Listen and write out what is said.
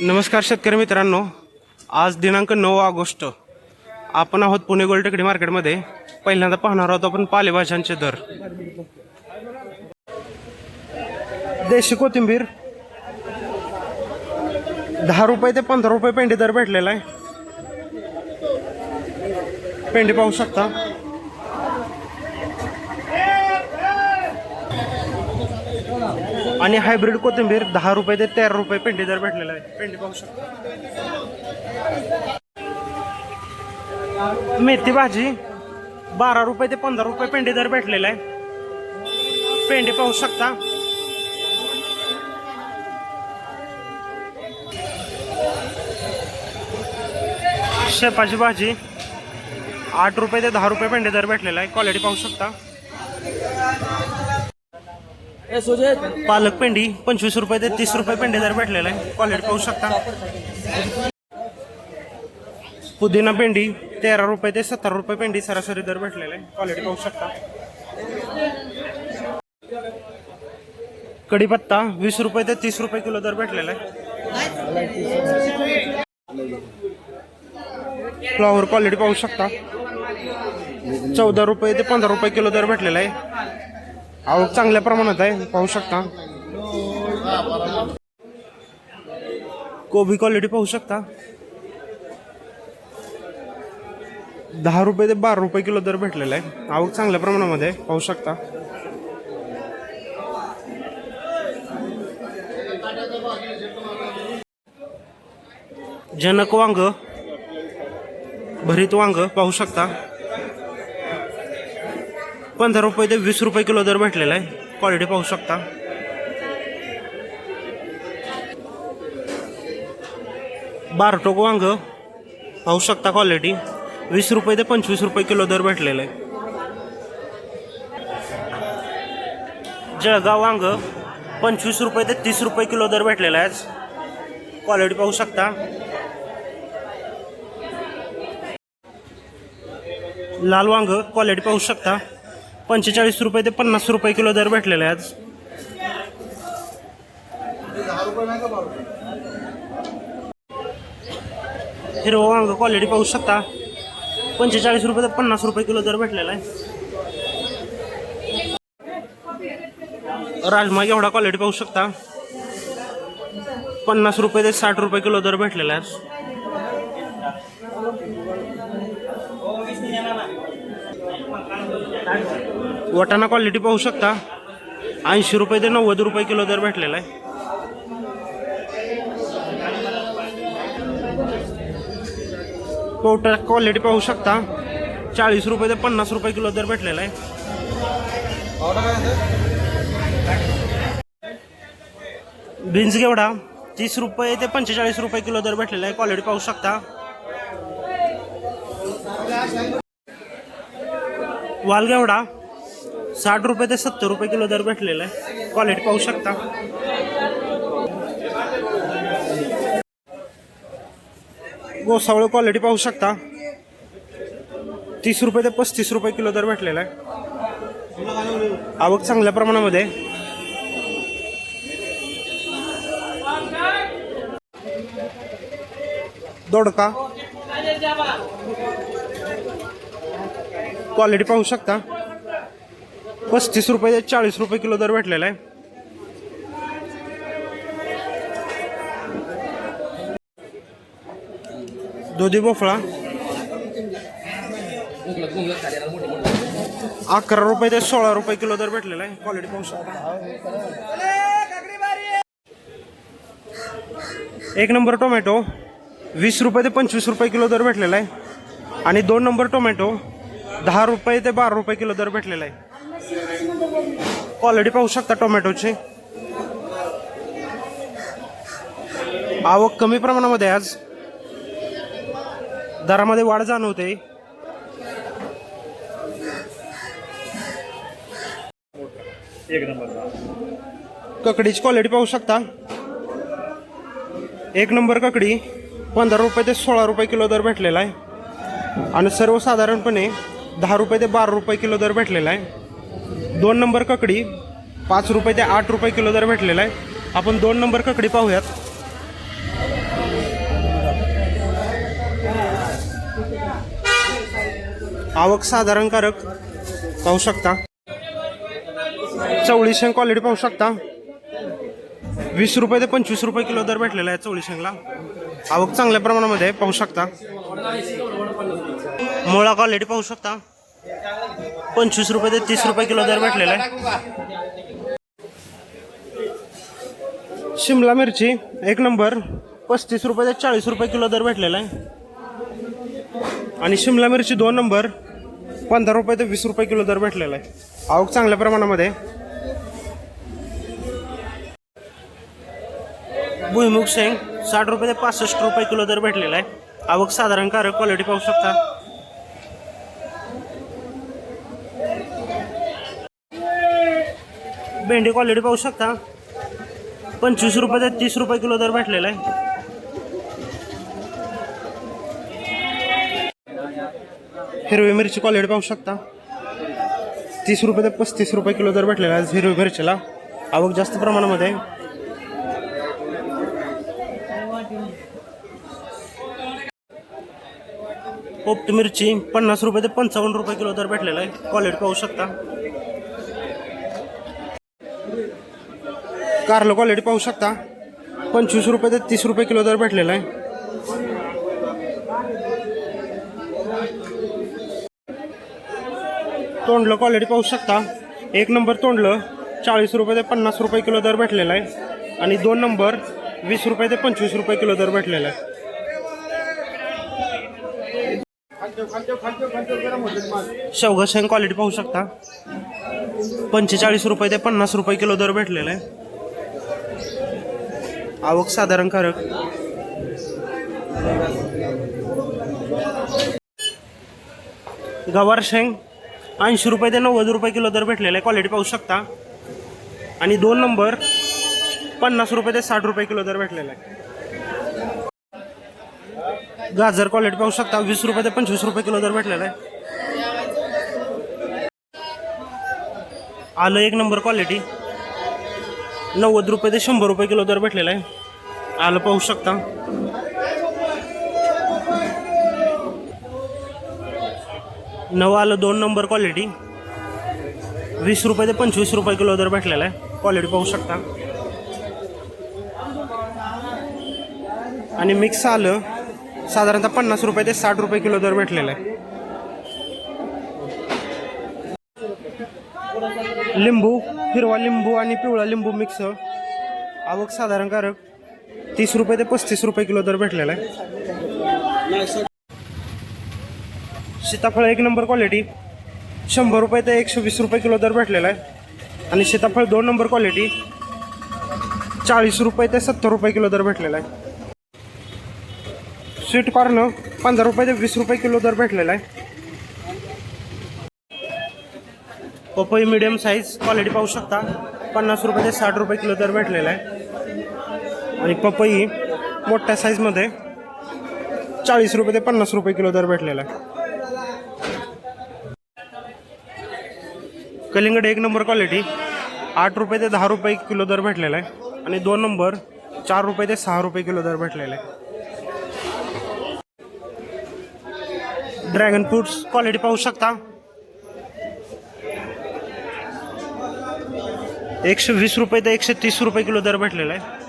नमस्कार शेतकरी मित्रांनो. आज दिनांक नऊ ऑगस्ट. आपण आहोत पुणे गोलटेकडी मार्केटमध्ये. पहिल्यांदा पाहणार आहोत आपण पालेभाज्यांचे दर. देशी कोथिंबीर. दहा रुपये ते पंधरा रुपये पेंडी दर भेटलेला आहे. पेंडी पाहू शकता. आणि हायब्रिड कोथिंबीर दहा रुपये ते तेरा रुपये पेंडी दर भेटलेला आहे. पेंडी पाहू शकता. मेथी भाजी बारा रुपये ते पंधरा रुपये पेंडी दर भेटलेला आहे. पेंडी पाहू शकता. शेपाची भाजी आठ रुपये ते दहा रुपये पेंडी दर भेटलेला आहे. क्वालिटी पाहू शकता. पालक पेंडी पंचवीस रुपये ते तीस रुपये पेंडी दर भेटलेला आहे क्वालिटी पाहू शकता. पुदिना पेंडी तेरा रुपये ते सत्तर रुपये पेंडी सरासरी दर भेटलेला आहे क्वालिटी पाहू शकता. कढीपत्ता वीस रुपये ते तीस रुपये किलो दर भेटलेला आहे. फ्लॉवर क्वालिटी पाहू शकता. चौदा रुपये ते पंधरा रुपये किलो दर भेटलेला आहे. आवक चांगल्या प्रमाणात आहे. पाहू शकता. कोबी क्वालिटी पाहू शकता. दहा रुपये ते बारा रुपये किलो दर भेटलेला आहे. आवक चांगल्या प्रमाणामध्ये पाहू शकता. जनक वांग भरीत वांग पाहू शकता. पंधरा रुपये ते वीस रुपये किलो दर भेटलेला आहे. क्वालिटी पाहू शकता. बारटोक वांग. पाहू शकता क्वालिटी वीस रुपये ते पंचवीस रुपये किलो दर भेटलेला आहे. जळगाव वांग. पंचवीस रुपये ते तीस रुपये किलो दर भेटलेला आहे. आज क्वालिटी पाहू शकता. लाल वांग. क्वालिटी पाहू शकता. पंचेचाळीस रुपये ते पन्नास रुपये किलो दर भेटलेला आहे आज हिरवं वांग क्वालिटी पाहू शकता. पंचेचाळीस रुपये ते पन्नास रुपये किलो दर भेटलेला आहे. राजमा एवढा क्वालिटी पाहू शकता. पन्नास रुपये ते साठ रुपये किलो दर भेटलेला आहे. वाटाणा क्वालिटी पाहू शकता. ऐंशी रुपये ते नव्वद रुपये किलो दर भेटलेला आहे. पोटर क्वालिटी पाहू शकता. चाळीस रुपये ते पन्नास रुपये किलो दर भेटलेला आहे. बीन्स घेवडा तीस रुपये ते पंचेचाळीस रुपये किलो दर भेटलेला आहे. क्वालिटी पाहू शकता. वालगेवडा साठ रुपये ते सत्तर रुपये किलो दर भेटलेला आहे. क्वालिटी पाहू शकता. गोसावळ क्वालिटी पाहू शकता. तीस रुपये ते पस्तीस रुपये किलो दर भेटलेला आहे. आवक चांगल्या प्रमाणामध्ये. दोडका. क्वालिटी पाहू शकता. पस्तीस रुपये ते चाळीस रुपये किलो दर भेटलेला आहे. दुधी भोपळा अकरा रुपये ते सोळा रुपये किलो दर भेटलेला आहे. क्वालिटी पाहू शकता. एक नंबर टोमॅटो वीस रुपये ते पंचवीस रुपये किलो दर भेटलेला आहे. आणि दोन नंबर टोमॅटो दहा रुपये ते बारा रुपये किलो दर भेटलेला आहे. क्वालिटी पाहू शकता टोमॅटोची. आवक कमी प्रमाणामध्ये आज. दरामध्ये वाढ जाणवते. एक नंबर. ककडीची क्वालिटी पाहू शकता. एक नंबर ककडी पंधरा रुपये ते सोळा रुपये किलो दर भेटलेला आहे. आणि सर्वसाधारणपणे दहा रुपये ते बारा रुपये किलो दर भेटलेला आहे. दोन नंबर ककडी पाच रुपये ते आठ रुपये किलो दर भेटलेला आहे. आपण दोन नंबर ककडी पाहूयात. आवक साधारणकारक पाहू शकता. चवळी शेंग क्वालिटी पाहू शकता. वीस रुपये ते पंचवीस रुपये किलो दर भेटलेला आहे चवळी शेंगला. आवक चांगल्या प्रमाणामध्ये पाहू शकता. मुळा क्वालिटी पाहू शकता. पंचवीस रुपये ते तीस रुपये किलो दर भेटलेला आहे. शिमला मिरची एक नंबर. पस्तीस रुपये ते चाळीस रुपये किलो दर भेटलेला आहे. आणि शिमला मिरची दोन नंबर. पंधरा रुपये ते वीस रुपये किलो दर भेटलेला आहे. आवक चांगल्या प्रमाणामध्ये. भुईमुग शेंग साठ रुपये ते पासष्ट रुपये किलो दर भेटलेला आहे. आवक साधारण कारक क्वालिटी पाहू शकता. भेंडी क्वालिटी पाहू शकता. पंचवीस रुपये ते तीस रुपये किलो दर भेटलेला आहे. हिरवी मिरची क्वालिटी पाहू शकता. तीस रुपये ते पस्तीस रुपये किलो दर भेटलेला आहे हिरवी मिरचीला. आवक जास्त प्रमाणामध्ये आहे. मिरची पन्नास रुपये ते पंचावन्न रुपये किलो दर भेटलेला आहे. क्वालिटी पाहू शकता. कारलं क्वालिटी पाहू शकता. पंचवीस रुपये ते तीस रुपये किलो दर भेटलेला आहे. तोंडलं क्वालिटी पाहू शकता. एक नंबर तोंडलं चाळीस रुपये ते पन्नास रुपये किलो दर भेटलेला आहे. आणि दोन नंबर वीस रुपये ते पंचवीस रुपये किलो दर भेटलेला आहे. शेवगा शेंग क्वालिटी पाहू शकता. पंचेचाळीस रुपये ते पन्नास रुपये किलो दर भेटलेला आहे. आवक साधारण कारक. गवार शेंग ऐंशी रुपये ते नव्वद रुपये किलो दर भेटलेला आहे क्वालिटी पाहू शकता. आणि दोन नंबर पन्नास रुपये ते साठ रुपये किलो दर भेटलेला आहे. गाजर क्वालिटी पाहू शकता वीस रुपये ते पंचवीस रुपये किलो दर भेटलेला आहे. आलं एक नंबर क्वालिटी नव्वद रुपये ते शंभर रुपये किलो दर भेटलेला आहे. आलं पाहू शकता. नवं आलं दोन नंबर क्वालिटी वीस रुपये ते पंचवीस रुपये किलो दर भेटलेला आहे. क्वालिटी पाहू शकता. आणि मिक्स आलं साधारणतः पन्नास रुपये ते साठ रुपये किलो दर भेटलेला आहे. लिंबू. हिरवा लिंबू आणि पिवळा लिंबू मिक्स आवक साधारण कारक. तीस रुपये ते पस्तीस रुपये किलो दर भेटलेला आहे. सीताफळ एक नंबर क्वालिटी शंभर रुपये ते एकशे वीस रुपये किलो दर भेटलेला आहे. आणि सीताफळ दोन नंबर क्वालिटी चाळीस रुपये ते सत्तर रुपये किलो दर भेटलेला आहे. स्वीट कॉर्न पंधरा रुपये ते वीस रुपये किलो दर भेटलेला आहे. पपई मिडियम साईज क्वालिटी पाहू शकता. पन्नास रुपये ते साठ रुपये किलो दर भेटलेला आहे. आणि पपई मोठ्या साईजमध्ये चाळीस रुपये ते पन्नास रुपये किलो दर भेटलेला आहे. कलिंगड एक नंबर क्वालिटी आठ रुपये ते दहा रुपये किलो दर भेटलेला आहे. आणि दोन नंबर चार रुपये ते सहा रुपये किलो दर भेटलेला आहे. ड्रॅगन फ्रूट्स क्वालिटी पाहू शकता. एकशे वीस रुपये ते एकशे तीस रुपये किलो दर भेटलेला आहे.